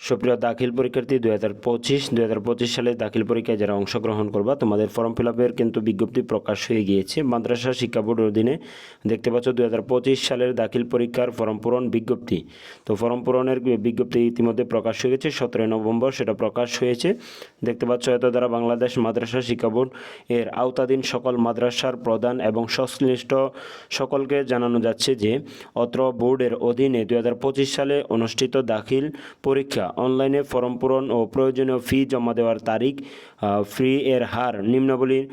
সুপ্রিয় দাখিল পরীক্ষার্থী, দুই হাজার পঁচিশ, দুই হাজার পঁচিশ সালে দাখিল পরীক্ষায় যারা অংশগ্রহণ করবা, তোমাদের ফর্ম ফিল আপের কিন্তু বিজ্ঞপ্তি প্রকাশ হয়ে গিয়েছে। মাদ্রাসা শিক্ষা বোর্ডের অধীনে দেখতে পাচ্ছ, দুই হাজার পঁচিশ সালের দাখিল পরীক্ষার ফর্ম পূরণ বিজ্ঞপ্তি। তো ফর্ম পূরণের বিজ্ঞপ্তি ইতিমধ্যে প্রকাশ হয়ে গেছে, সতেরোই নভেম্বর সেটা প্রকাশ হয়েছে। দেখতে পাচ্ছ এত দ্বারা বাংলাদেশ মাদ্রাসা শিক্ষা বোর্ড এর আওতাধীন সকল মাদ্রাসার প্রধান এবং সংশ্লিষ্ট সকলকে জানানো যাচ্ছে যে, অত্র বোর্ডের অধীনে দুই হাজার পঁচিশ সালে অনুষ্ঠিত দাখিল পরীক্ষা অনলাইনে ফর্ম পূরণ ও প্রয়োজনীয় ফি জমা দেওয়ার তারিখ ফ্রি এর হার নিম্নাবলীর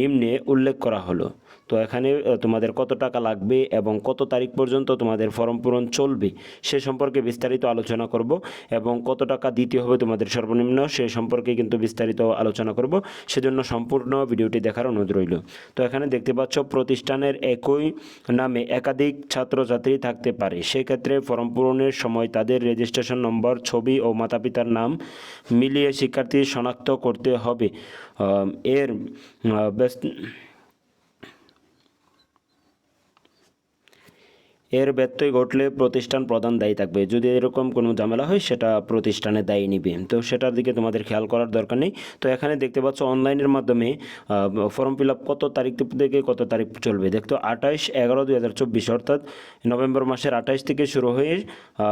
নিম্নে উল্লেখ করা হলো। তো এখানে তোমাদের কত টাকা লাগবে এবং কত তারিখ পর্যন্ত তোমাদের ফর্ম পূরণ চলবে সে সম্পর্কে বিস্তারিত আলোচনা করব এবং কত টাকা দিতে হবে তোমাদের সর্বনিম্ন সে সম্পর্কে কিন্তু বিস্তারিত আলোচনা করব। সেজন্য সম্পূর্ণ ভিডিওটি দেখার অনুরোধ রইল। তো এখানে দেখতে পাচ্ছ, প্রতিষ্ঠানের একই নামে একাধিক ছাত্রছাত্রী থাকতে পারে। সেক্ষেত্রে ফর্ম পূরণের সময় তাদের রেজিস্ট্রেশন নম্বর, ছবি ও মাতাপিতার নাম মিলিয়ে শিক্ষার্থী শনাক্ত করতে হবে। এর ব্যস্ত এর ব্যত্যয় ঘটলে প্রতিষ্ঠান প্রধান দায়ী থাকবে। যদি এরকম কোনো ঝামেলা হয়, সেটা প্রতিষ্ঠানে দায়ী নিবে। তো সেটার দিকে তোমাদের খেয়াল করার দরকার নেই। তো এখানে দেখতে পাচ্ছ অনলাইনের মাধ্যমে ফর্ম ফিল আপ কত তারিখ থেকে কত তারিখ চলবে। দেখতো আঠাইশ এগারো দুই হাজার চব্বিশ, অর্থাৎ নভেম্বর মাসের আঠাইশ থেকে শুরু হয়ে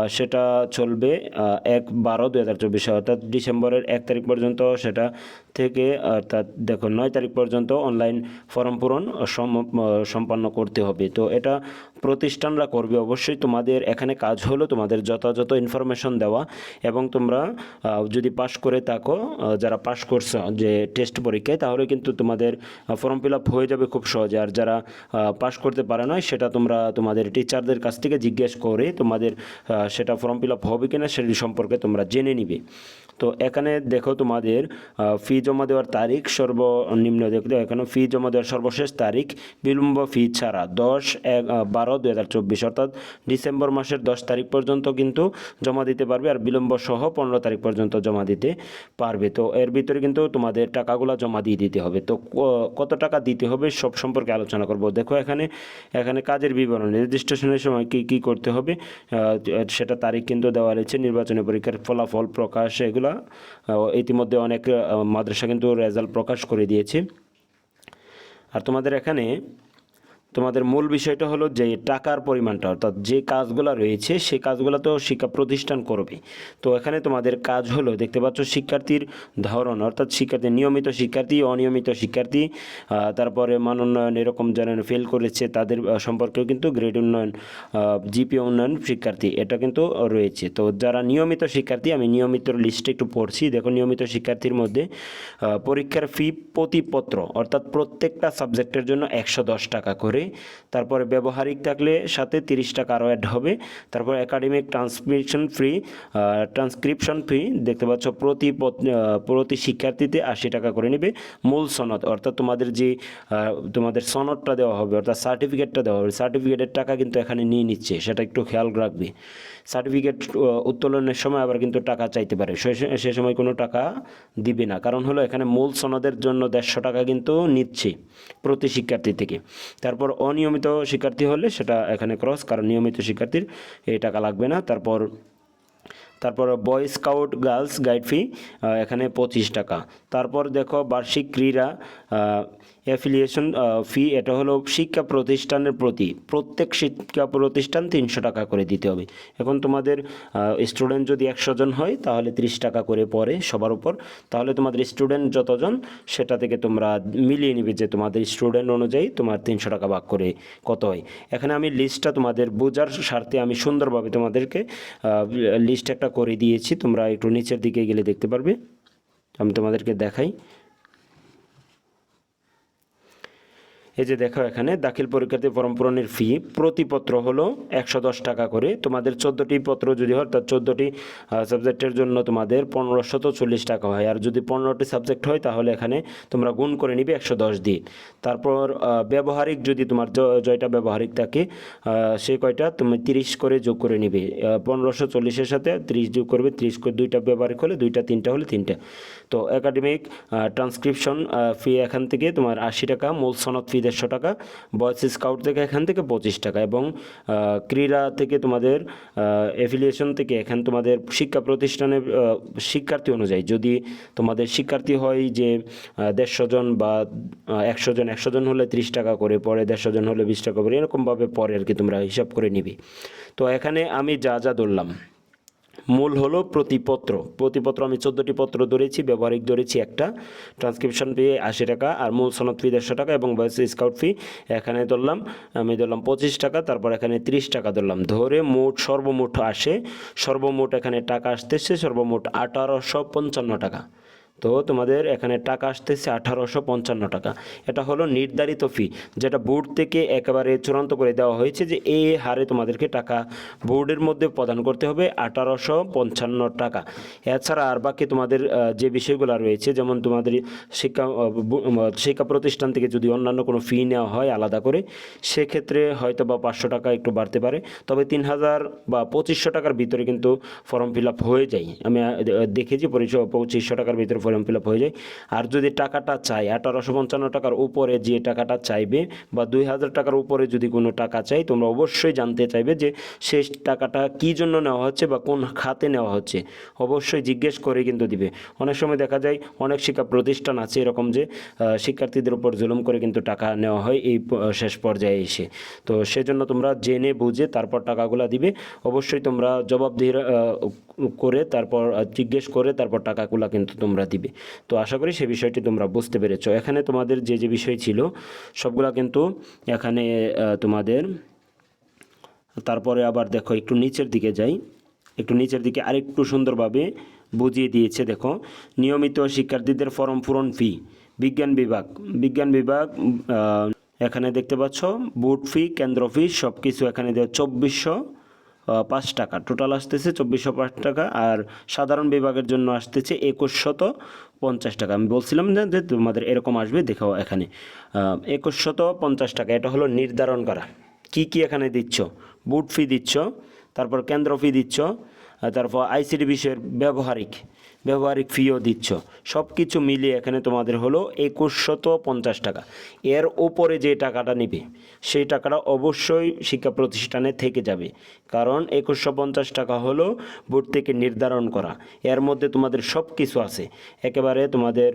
সেটা চলবে এক বারো দুই হাজার চব্বিশে, অর্থাৎ ডিসেম্বরের এক তারিখ পর্যন্ত সেটা থেকে, অর্থাৎ দেখো নয় তারিখ পর্যন্ত অনলাইন ফর্ম পূরণ সম- সম্পন্ন করতে হবে। তো এটা প্রতিষ্ঠানরা করবে। অবশ্যই তোমাদের এখানে কাজ হলো তোমাদের যথাযথ ইনফরমেশন দেওয়া এবং তোমরা যদি পাশ করে থাকো যারা পাশ করছ, যে টেস্ট পরীক্ষায়, তাহলে কিন্তু তোমাদের ফর্ম ফিল আপ হয়ে যাবে খুব সহজে। আর যারা পাশ করতে পারে না সেটা তোমরা তোমাদের টিচারদের কাছ থেকে জিজ্ঞেস করে তোমাদের সেটা ফর্ম ফিল আপ হবে কিনা সেটি সম্পর্কে তোমরা জেনে নিবে। তো এখানে দেখো তোমাদের ফি জমা দেওয়ার তারিখ সর্বনিম্ন দেখতে এখানে ফি জমা দেওয়ার সর্বশেষ তারিখ, বিলম্ব ফি ছাড়া দশ, এক বারো দু হাজার চব্বিশ, অর্থাৎ ডিসেম্বর মাসের দশ তারিখ পর্যন্ত কিন্তু জমা দিতে পারবে আর বিলম্ব সহ পনেরো তারিখ পর্যন্ত জমা দিতে পারবে। তো এর ভিতরে কিন্তু তোমাদের টাকাগুলো জমা দিয়ে দিতে হবে। তো কত টাকা দিতে হবে সব সম্পর্কে আলোচনা করব। দেখো এখানে এখানে কাজের বিবরণ, রেজিস্ট্রেশনের সময় কি কি করতে হবে? সেটা তারিখ কিন্তু দেওয়া রয়েছে, নির্বাচনী পরীক্ষার ফলাফল, প্রকাশ, এগুলা ইতিমধ্যে অনেক মাদ্রাসা কিন্তু রেজাল্ট প্রকাশ করে দিয়েছে। আর তোমাদের এখানে তোমাদের মূল বিষয়টা হলো যে টাকার পরিমাণটা, অর্থাৎ যে কাজগুলো রয়েছে সেই কাজগুলো তো শিক্ষা প্রতিষ্ঠান করবে। তো এখানে তোমাদের কাজ হলো, দেখতে পাচ্ছ শিক্ষার্থীর ধরন, অর্থাৎ শিক্ষার্থী, নিয়মিত শিক্ষার্থী, অনিয়মিত শিক্ষার্থী তারপরে মান উন্নয়ন এরকম যারা ফেল করেছে তাদের সম্পর্কেও কিন্তু গ্রেড উন্নয়ন জিপি উন্নয়ন শিক্ষার্থী, এটা কিন্তু রয়েছে। তো যারা নিয়মিত শিক্ষার্থী, আমি নিয়মিত লিস্টে একটু পড়ছি, দেখো নিয়মিত শিক্ষার্থীর মধ্যে পরীক্ষার ফি প্রতিপত্র, অর্থাৎ প্রত্যেকটা সাবজেক্টের জন্য একশো দশ টাকা করে তারপরে ব্যবহারিক থাকলে সাথে তিরিশ টাকা আরও অ্যাড হবে। তারপর academic transcription free transcription fee দেখতে পাচ্ছ প্রতি প্রতি শিক্ষার্থীতে আশি টাকা করে নেবে। মূল সনদ, অর্থাৎ তোমাদের যে তোমাদের সনদটা দেওয়া হবে, অর্থাৎ সার্টিফিকেটটা দেওয়া হবে সার্টিফিকেটের টাকা কিন্তু এখানে নিয়ে নিচ্ছে, সেটা একটু খেয়াল রাখবে। সার্টিফিকেট উত্তোলনের সময় আবার কিন্তু টাকা চাইতে পারে সে সময় কোনো টাকা দিবে না, কারণ হলো এখানে মূল সনদের জন্য দেড়শো টাকা কিন্তু নিচ্ছে প্রতি শিক্ষার্থী থেকে। তারপর অনিয়মিত শিক্ষার্থী হলে সেটা এখানে ক্রস কারণ নিয়মিত শিক্ষার্থীর এই টাকা লাগবে না। তারপর তারপর boy scout girls guide fee এখানে পঁচিশ টাকা। তারপর দেখো বার্ষিক ক্রীড়া অ্যাফিলিয়েশন ফি এটা হলো শিক্ষা প্রতিষ্ঠানের প্রতি। প্রত্যেক শিক্ষা প্রতিষ্ঠান তিনশো টাকা করে দিতে হবে। এখন তোমাদের স্টুডেন্ট যদি একশো জন হয়, তাহলে ত্রিশ টাকা করে পড়ে সবার উপর। তাহলে তোমাদের স্টুডেন্ট যতজন, সেটা থেকে তোমরা মিলিয়ে নিবে যে তোমাদের স্টুডেন্ট অনুযায়ী তোমার তিনশো টাকা ভাগ করে কত হয়। এখানে আমি লিস্টটা তোমাদের বোঝার স্বার্থে আমি সুন্দরভাবে তোমাদেরকে লিস্ট একটা করে দিয়েছি। তোমরা একটু নিচের দিকে গেলে দেখতে পারবে। আমি তোমাদেরকে দেখাই। এই যে দেখো এখানে, দাখিল পরীক্ষার্থী ফর্ম পূরণের ফি প্রতিপত্র হলো একশো দশ টাকা করে। তোমাদের চোদ্দোটি পত্র যদি হয় তার চোদ্দোটি সাবজেক্টের জন্য তোমাদের পনেরোশত চল্লিশ টাকা হয়। আর যদি পনেরোটি সাবজেক্ট হয়, তাহলে এখানে তোমরা গুণ করে নিবে একশো দশ দিয়ে। তারপর ব্যবহারিক যদি তোমার জয়টা ব্যবহারিক থাকে সে কয়টা? তুমি তিরিশ করে যোগ করে নিবে। পনেরোশো চল্লিশের সাথে ত্রিশ যোগ করবে, ত্রিশ করে দুইটা ব্যবহারিক হলে দুইটা, তিনটা হলে তিনটা। তো একাডেমিক ট্রান্সক্রিপশন ফি এখান থেকে তোমার আশি টাকা, মূল সনদ ফি দেড়শো টাকা, বয়েজ স্কাউট থেকে এখান থেকে পঁচিশ টাকা এবং ক্রীড়া থেকে তোমাদের অ্যাফিলিয়েশন থেকে এখান তোমাদের শিক্ষা প্রতিষ্ঠানের শিক্ষার্থী অনুযায়ী যদি তোমাদের শিক্ষার্থী হয় যে দেড়শো জন বা একশো জন একশো জন হলে ত্রিশ টাকা করে, পরে দেড়শো জন হলে বিশ টাকা করে, এরকমভাবে পরে আর কি তোমরা হিসাব করে নিবি। তো এখানে আমি যা যা ধরলাম মূল হলো প্রতিপত্র। প্রতিপত্র আমি চোদ্দোটি পত্র ধরেছি, ব্যবহারিক ধরেছি একটা। ট্রান্সক্রিপশন ফি আশি টাকা আর মূল সনদ ফি দেড়শো টাকা এবং বয়স স্কাউট ফি এখানে ধরলাম, আমি ধরলাম পঁচিশ টাকা, তারপর এখানে ত্রিশ টাকা ধরলাম। ধরে মোট সর্বমোট আসে, সর্বমোট এখানে টাকা আসতেছে, সর্বমোট আঠারোশো পঞ্চান্ন টাকা। তো তোমাদের এখানে টাকা আসতেছে আঠারোশো পঞ্চান্ন টাকা। এটা হলো নির্ধারিত ফি যেটা বোর্ড থেকে একেবারে চূড়ান্ত করে দেওয়া হয়েছে যে এই হারে তোমাদেরকে টাকা বোর্ডের মধ্যে প্রদান করতে হবে আঠারোশো পঞ্চান্ন টাকা। এছাড়া আর বাকি তোমাদের যে বিষয়গুলো রয়েছে, যেমন তোমাদের শিক্ষা শিক্ষা প্রতিষ্ঠান থেকে যদি অন্যান্য কোনো ফি নেওয়া হয় আলাদা করে, সেক্ষেত্রে হয়তো বা পাঁচশো টাকা একটু বাড়তে পারে। তবে তিন হাজার বা পঁচিশশো টাকার ভিতরে কিন্তু ফর্ম ফিল আপ হয়ে যায়। আমি দেখেছি পঁচিশশো টাকার ভিতরে ফর্ম ফিল হয়ে যায়। আর যদি টাকাটা চাই, আঠারোশো পঞ্চান্ন টাকার উপরে যে টাকাটা চাইবে বা দুই হাজার টাকার উপরে যদি কোনো টাকা চাই, তোমরা অবশ্যই জানতে চাইবে যে সেই টাকাটা কী জন্য নেওয়া হচ্ছে বা কোন খাতে নেওয়া হচ্ছে। অবশ্যই জিজ্ঞেস করে কিন্তু দিবে। অনেক সময় দেখা যায় অনেক শিক্ষা প্রতিষ্ঠান আছে এরকম যে শিক্ষার্থীদের উপর জুলুম করে কিন্তু টাকা নেওয়া হয় এই শেষ পর্যায়ে এসে। তো সেজন্য তোমরা জেনে বুঝে তারপর টাকাগুলো দিবে। অবশ্যই তোমরা জবাবদিহি করে তারপর জিজ্ঞেস করে তারপর টাকাগুলো কিন্তু তোমরা দিবে। তো আশা করি সে বিষয়টি তোমরা বুঝতে পেরেছ। এখানে তোমাদের যে যে বিষয় ছিল, সবগুলা কিন্তু এখানে তোমাদের তারপরে আবার দেখো একটু নিচের দিকে যাই। একটু নিচের দিকে আরেকটু সুন্দরভাবে বুঝিয়ে দিয়েছে, দেখো। নিয়মিত শিক্ষার্থীদের ফর্ম পূরণ ফি, বিজ্ঞান বিভাগ। বিজ্ঞান বিভাগ এখানে দেখতে পাচ্ছ, বুট ফি, কেন্দ্র ফি সব কিছু এখানে দেওয়া, চব্বিশশো পাঁচ টাকা। টোটাল আসতেছে চব্বিশশো পাঁচ টাকা আর সাধারণ বিভাগের জন্য আসতেছে একুশশত পঞ্চাশ টাকা। আমি বলছিলাম না যে তোমাদের এরকম আসবে, দেখাও এখানে। একুশশত পঞ্চাশ টাকা। এটা হলো নির্ধারণ করা। কি কি এখানে দিচ্ছ? বুট ফি দিচ্ছ, তারপর কেন্দ্র ফি দিচ্ছ তারপর আইসিডি বিষয়ের ব্যবহারিক। ব্যবহারিক ফিও দিচ্ছ। সব কিছু মিলিয়ে এখানে তোমাদের হলো একুশশত পঞ্চাশ টাকা। এর ওপরে যে টাকাটা নেবে, সেই টাকাটা অবশ্যই শিক্ষা প্রতিষ্ঠানে থেকে যাবে। কারণ একুশশো পঞ্চাশ টাকা হলো বোর্ড থেকে নির্ধারণ করা। এর মধ্যে তোমাদের সব কিছু আছে। একেবারে তোমাদের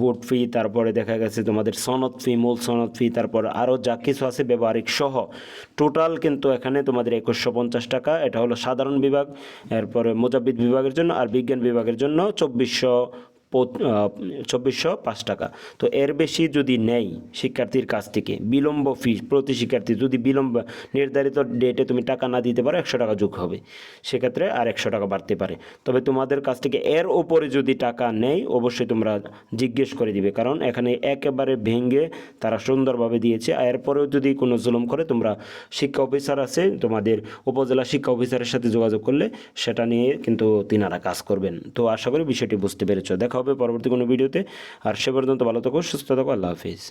বোর্ড ফি তারপরে দেখা গেছে তোমাদের সনদ ফি মূল সনদ ফি তারপর আরও যা কিছু আছে ব্যবহারিক সহ। টোটাল কিন্তু এখানে তোমাদের একুশশো পঞ্চাশ টাকা, এটা হলো সাধারণ বিভাগ, এরপরে মোজাবিদ বিভাগের জন্য আর বিজ্ঞান বিভাগের জন্য চব্বিশশো চব্বিশশো পাঁচ টাকা। তো এর বেশি যদি নেই শিক্ষার্থীর কাছ থেকে, বিলম্ব ফি প্রতি শিক্ষার্থী যদি বিলম্ব, নির্ধারিত ডেটে তুমি টাকা না দিতে পারো, একশো টাকা যোগ হবে। সেক্ষেত্রে আর একশো টাকা বাড়তে পারে। তবে তোমাদের কাছ থেকে এর ওপরে যদি টাকা নেই, অবশ্যই তোমরা জিজ্ঞেস করে দিবে। কারণ এখানে একেবারে ভেঙে তারা সুন্দরভাবে দিয়েছে। আর এরপরেও যদি কোনো জুলুম করে, তোমরা শিক্ষা অফিসার আছে, তোমাদের উপজেলা শিক্ষা অফিসারের সাথে যোগাযোগ করলে সেটা নিয়ে কিন্তু তিনারা কাজ করবেন। তো আশা করি বিষয়টি বুঝতে পেরেছ। দেখা হবে পরবর্তী কোনো ভিডিওতে। আর সে পর্যন্ত ভালো থাকো সুস্থ থাকো আল্লাহ হাফিজ।